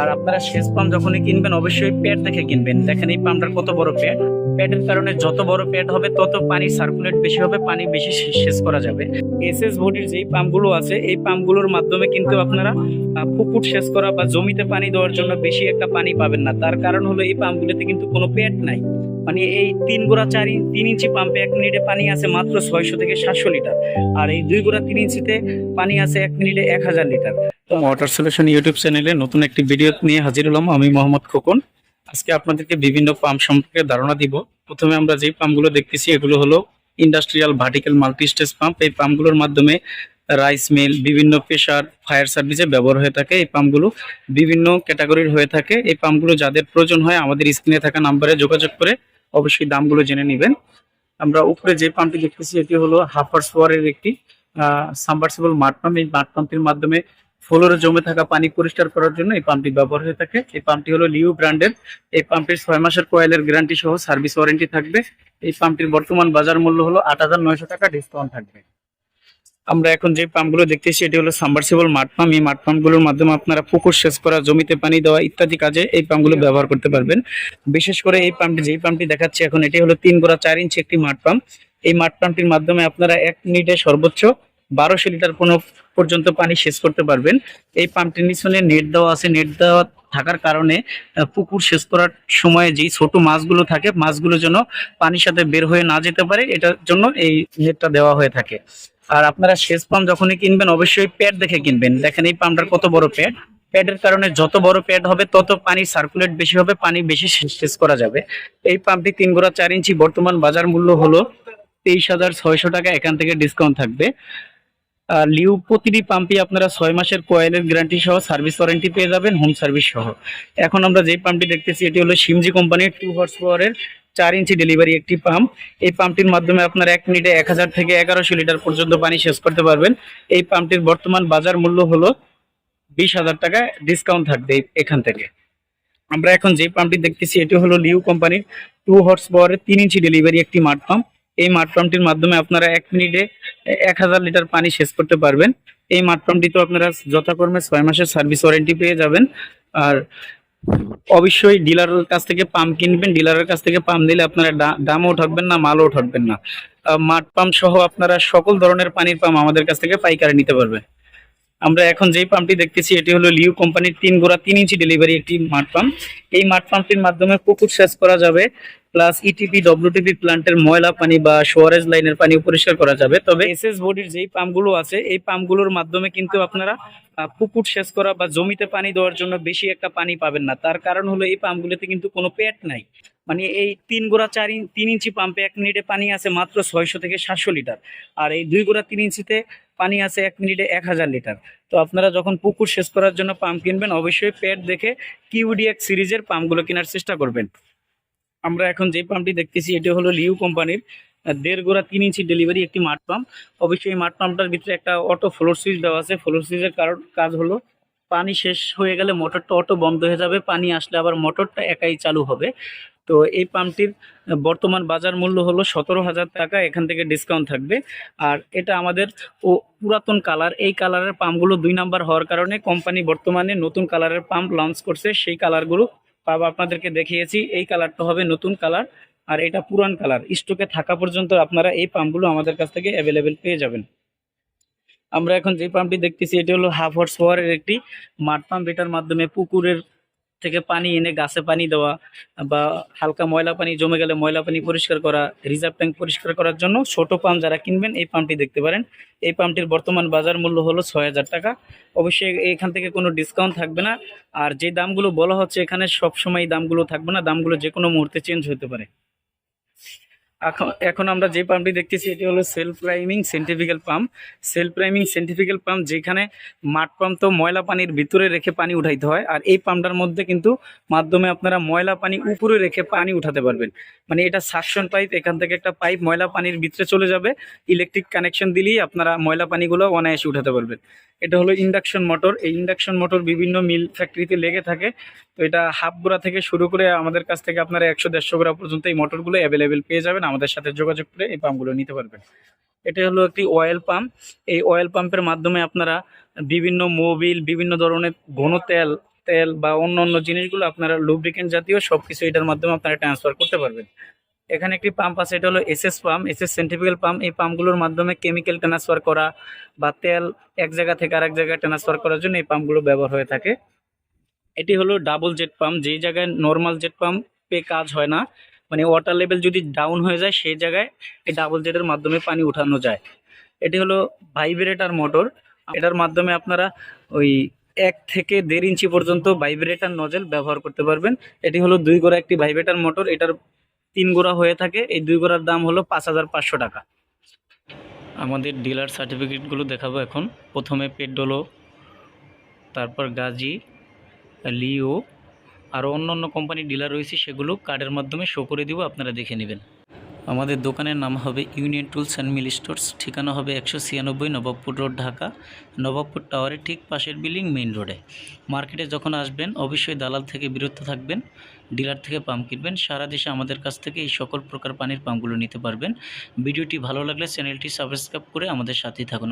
আর আপনারা সেচ পাম্প যখনই কিনবেন, অবশ্যই প্যাড দেখে কিনবেন। দেখেন এই পাম্পটার কত বড় প্যাড। প্যাডের কারণে যত বড় প্যাড হবে, তত পানি সার্কুলেট বেশি হবে, পানি বেশি সেচ করা যাবে। এসএস বডির যেই পাম্পগুলো আছে, এই পাম্পগুলোর মাধ্যমে কিন্তু আপনারা পুকুর সেচ করা বা জমিতে পানি দেওয়ার জন্য বেশি একটা পানি পাবেন না। তার কারণ হলো এই পাম্পগুলোতে কিন্তু কোনো প্যাড নাই। মানে এই তিন গোড়া চার ইঞ্চ তিন ইঞ্চি পাম্পে এক মিনিটে পানি আছে মাত্র ছয়শো থেকে সাতশো লিটার। আর এই দুই গোড়া তিন ইঞ্চিতে পানি আছে এক মিনিটে এক হাজার লিটার। ওয়াটার সলিউশন ইউটিউব চ্যানেলে নতুন একটি ভিডিও নিয়ে হাজির হলাম আমি মোহাম্মদ খোকন। আজকে আপনাদেরকে বিভিন্ন পাম্প সম্পর্কে ধারণা দিব। প্রথমে আমরা যে পাম্পগুলো দেখতেছি, এগুলো হলো industrial vertical multi stage pump এই পাম্পগুলোর মাধ্যমে রাইস মিল বিভিন্ন প্রেশার ফায়ার সার্ভিসে ব্যবহার হয়ে থাকে। এই পাম্পগুলো বিভিন্ন ক্যাটাগরির হয়ে থাকে। এই পাম্পগুলো যাদের প্রয়োজন হয়, আমাদের স্ক্রিনে থাকা নাম্বারে যোগাযোগ করে অবশ্যই দামগুলো জেনে নেবেন। আমরা উপরে যে পাম্পটি দেখতেছি, এটি হলো হাফার সোয়ারের একটি সাবমার্সিবল মাঠ পাম্প এই মাঠ পাম্পের মাধ্যমে ফ্লোরে জমে থাকা পানি পরিষ্কার করার জন্য এই পাম্পটি ব্যবহার হয়ে থাকে। এই পাম্পটি হলো লিউ ব্র্যান্ডের। এই পাম্পটির ছয় মাসের কয়েলের গ্যারান্টি সহ সার্ভিস ওয়ারেন্টি থাকবে। এই পাম্পটির বর্তমান বাজার মূল্য হলো আট হাজার নয়শো টাকা, ডিসকাউন্ট থাকবে। আমরা এখন যে পাম্পগুলো দেখতেছি, এটি হলো সাবমার্সিবল মাঠ পাম্প। এই মাঠ পাম্পগুলোর মাধ্যমে আপনারা পুকুর সেচ করা জমিতে পানি দেওয়া ইত্যাদি কাজে এই পাম্পগুলো ব্যবহার করতে পারবেন। বিশেষ করে এই পাম্পটি, যেই পাম্পটি দেখাচ্ছি এখন, এটি হলো তিন গোড়া চার ইঞ্চি একটি মাঠ পাম্প। এই মাঠ পাম্পটির মাধ্যমে আপনারা এক মিনিটে সর্বোচ্চ বারোশো লিটার কোনো পর্যন্ত পানি সেচ করতে পারবেন। এই পাম্পটির নিচনে নেট দেওয়া আছে। নেট দেওয়া থাকার কারণে পুকুর সেচ করার সময় যেই ছোট মাছগুলো থাকে, মাছগুলো যেন পানির সাথে বের হয়ে না যেতে পারে, এটার জন্য এই নেটটা দেওয়া হয়ে থাকে। আর আপনারা সেচ পাম্প যখনই কিনবেন, অবশ্যই প্যাড দেখে কিনবেন। দেখেন এই পাম্পটার কত বড় প্যাড। প্যাডের কারণে যত বড় প্যাড হবে, তত পানি সার্কুলেট বেশি হবে, পানি বেশি সেচ করা যাবে। এই পাম্পটি তিন গোড়া চার ইঞ্চি বর্তমান বাজার মূল্য হলো তেইশ হাজার ছয়শো টাকা। এখান থেকে ডিসকাউন্ট থাকবে। আর লিউ প্রতিটি পাম্পই আপনারা ছয় মাসের কয়েলের গ্যারান্টি সহ সার্ভিস ওয়ারেন্টি পেয়ে যাবেন হোম সার্ভিস সহ। এখন আমরা যে পাম্পটি দেখতেছি, এটি হলো সিমজি কোম্পানির টু হর্স পাওয়ারের চার ইঞ্চি ডেলিভারি একটি পাম্প এই পাম্পটির মাধ্যমে আপনারা এক মিনিটে এক হাজার থেকে এগারোশো লিটার পর্যন্ত পানি শেষ করতে পারবেন। এই পাম্পটির বর্তমান বাজার মূল্য হলো বিশ হাজার টাকা ডিসকাউন্ট থাকবে এখান থেকে। আমরা এখন যে পাম্পটি দেখতেছি, এটি হলো লিউ কোম্পানির টু হর্স পাওয়ারের তিন ইঞ্চি ডেলিভারি একটি মাঠ পাম্প এই মাঠ পাম্পটির মাধ্যমে আপনারা এক মিনিটে এক হাজার লিটার পানি শেষ করতে পারবেন। এই মাঠ পাম্পটি তো আপনারা যথাকর্মে ছয় মাসের সার্ভিস ওয়ারেন্টি পেয়ে যাবেন। আর অবশ্যই ডিলারের কাছ থেকে পাম্প কিনবেন। ডিলারের কাছ থেকে পাম্প দিলে আপনারা দামও ঠকবেন না, মালও ঠকবেন না। মাঠ পাম্প সহ আপনারা সকল ধরনের পানির পাম্প আমাদের কাছ থেকে পাইকারি নিতে পারবেন। আমরা এখন যেই পাম্পটি দেখতেছি, এটি হলো লিউ কোম্পানির তিন গোড়া তিন ইঞ্চি ডেলিভারি একটি মাঠ পাম্প এই মাঠ পাম্পটির মাধ্যমে পুকুর সেচ করা যাবে। প্লাস ইটিপি ডব্লিউটিপি প্ল্যান্টের ময়লা পানি বা সোয়ারেজ লাইনের পানি পরিষ্কার করা যাবে। তবে এসএস বডির যেই পাম্পগুলো আছে, এই পাম্পগুলোর মাধ্যমে কিন্তু আপনারা পুকুর সেচ করা বা জমিতে পানি দেওয়ার জন্য বেশি একটা পানি পাবেন না। তার কারণ হলো এই পাম্পগুলোতে কিন্তু কোনো পেট নাই। মানে এই তিন গোড়া চার ইঞ্চ তিন ইঞ্চি পাম্পে এক মিনিটে পানি আছে মাত্র ছয়শো থেকে সাতশো লিটার। আর এই দুই গোড়া তিন ইঞ্চিতে পানি আছে এক মিনিটে এক হাজার লিটার। তো আপনারা যখন পুকুর সেচ করার জন্য পাম্প কিনবেন, অবশ্যই পেট দেখে কিউডিএক্স সিরিজের পাম্পগুলো কেনার চেষ্টা করবেন। আমরা এখন যে পাম্পটি দেখতেছি, এটি হলো লিউ কোম্পানির দেড় গোড়া তিন ইঞ্চি ডেলিভারি একটি মাঠ পাম্প অবশ্যই এই মাঠ পাম্পটার ভিতরে একটা অটো ফ্লোর সুইচ দেওয়া আছে। ফ্লোর সুইচের কারণ, কাজ হলো পানি শেষ হয়ে গেলে মোটরটা অটো বন্ধ হয়ে যাবে, পানি আসলে আবার মোটরটা একাই চালু হবে। তো এই পাম্পটির বর্তমান বাজার মূল্য হলো সতেরো হাজার টাকা, এখান থেকে ডিসকাউন্ট থাকবে। আর এটা আমাদের ও পুরাতন কালার এই কালারের পাম্পগুলো দুই নাম্বার হওয়ার কারণে কোম্পানি বর্তমানে নতুন কালারের পাম্প লঞ্চ করছে। সেই কালারগুলো আপনাদেরকে দেখিয়েছি, এই কালারটা হবে নতুন কালার আর এটা পুরান কালার। স্টকে থাকা পর্যন্ত আপনারা এই পাম্পগুলো আমাদের কাছ থেকে অ্যাভেলেবেল পেয়ে যাবেন। আমরা এখন যে পাম্পটি দেখতেছি, এটি হলো হাফ হর্স পাওয়ারের একটি মাঠ পাম্প। এটার মাধ্যমে পুকুরের থেকে পানি এনে গাছে পানি দেওয়া বা হালকা ময়লা পানি জমে গেলে ময়লা পানি পরিষ্কার করা, রিজার্ভ ট্যাঙ্ক পরিষ্কার করার জন্য ছোট পাম্প যারা কিনবেন এই পাম্পটি দেখতে পারেন। এই পাম্পটির বর্তমান বাজার মূল্য হলো ছয় হাজার টাকা। অবশ্যই এখান থেকে কোনো ডিসকাউন্ট থাকবে না। আর যে দামগুলো বলা হচ্ছে এখানে সবসময় দামগুলো থাকবে না, দামগুলো যে কোনো মুহূর্তে চেঞ্জ হতে পারে। এখন এখন আমরা যে পাম্পটি দেখতেছি, এটি হলো self priming centrifugal pump self priming centrifugal pump যেখানে মাঠ পাম্প তো ময়লা পানির ভিতরে রেখে পানি উঠাইতে হয়, আর এই পাম্পটার মধ্যে কিন্তু মাধ্যমে আপনারা ময়লা পানি উপরে রেখে পানি উঠাতে পারবেন। মানে এটা সাকশন পাইপ এখান থেকে একটা পাইপ ময়লা পানির ভিতরে চলে যাবে ইলেকট্রিক কানেকশন দিলেই আপনারা ময়লা পানিগুলো অনায়াসে উঠাতে পারবেন। এটা হলো ইন্ডাকশন মোটর। এই ইন্ডাকশন মোটর বিভিন্ন মিল ফ্যাক্টরিতে লেগে থাকে। তো এটা হাফ গোড়া থেকে শুরু করে আমাদের কাছ থেকে আপনারা একশো, দেড়শো গোড়া পর্যন্ত এই মোটরগুলো অ্যাভেলেবেল পেয়ে যাবেন। আমাদের সাথে যোগাযোগ করে এই পাম্পগুলো নিতে পারবেন। এটা হলো একটি অয়েল পাম্প এই অয়েল পাম্পের মাধ্যমে আপনারা বিভিন্ন মোবিল বিভিন্ন ধরনের ঘন তেল তেল বা অন্য অন্য জিনিসগুলো আপনারা লুব্রিকেন্ট জাতীয় সব কিছু এটার মাধ্যমে আপনারা ট্রান্সফার করতে পারবেন। এখানে একটি পাম্প আছে, এটা হলো S S pump S S centrifugal pump এই পাম্পগুলোর মাধ্যমে কেমিক্যাল ট্রান্সফার করা বা তেল এক জায়গা থেকে আরেক জায়গায় ট্রান্সফার করার জন্য এই পাম্পগুলো ব্যবহার হয়ে থাকে। এটি হলো ডাবল জেট পাম্প যেই জায়গায় নর্মাল জেট পাম্পে কাজ হয় না মানে ওয়াটার লেভেল যদি ডাউন হয়ে যায়, সেই জায়গায় এই ডাবল জেটের মাধ্যমে পানি উঠানো যায়। এটি হলো ভাইব্রেটার মোটর এটার মাধ্যমে আপনারা ওই এক থেকে দেড় ইঞ্চি পর্যন্ত ভাইব্রেটার নজেল ব্যবহার করতে পারবেন। এটি হলো দুই গোড়া একটি ভাইব্রেটার মোটর এটার তিন গোড়া হয়ে থাকে, এই দুই গোড়ার দাম হলো পাঁচ হাজার পাঁচশো টাকা। আমাদের ডিলার সার্টিফিকেটগুলো দেখাবো এখন। প্রথমে পেডোলো, তারপর গাজি, লিও আরও অন্য অন্য কোম্পানির ডিলার রয়েছে, সেগুলো কার্ডের মাধ্যমে শো করে দিব, আপনারা দেখে নেবেন। আমাদের দোকানের নাম হবে union tools and mill stores. ঠিকানা হবে একশো ছিয়ানব্বই নবাবপুর রোড, ঢাকা, নবাবপুর টাওয়ারের ঠিক পাশের বিল্ডিং মেইন রোডে। মার্কেটে যখন আসবেন, অবশ্যই দালাল থেকে বিরত থাকবেন, ডিলার থেকে পাম্প কিনবেন। সারা দেশে আমাদের কাছ থেকে এই সকল প্রকার পানির পাম্পগুলো নিতে পারবেন। ভিডিওটি ভালো লাগলে চ্যানেলটি সাবস্ক্রাইব করে আমাদের সাথেই থাকুন।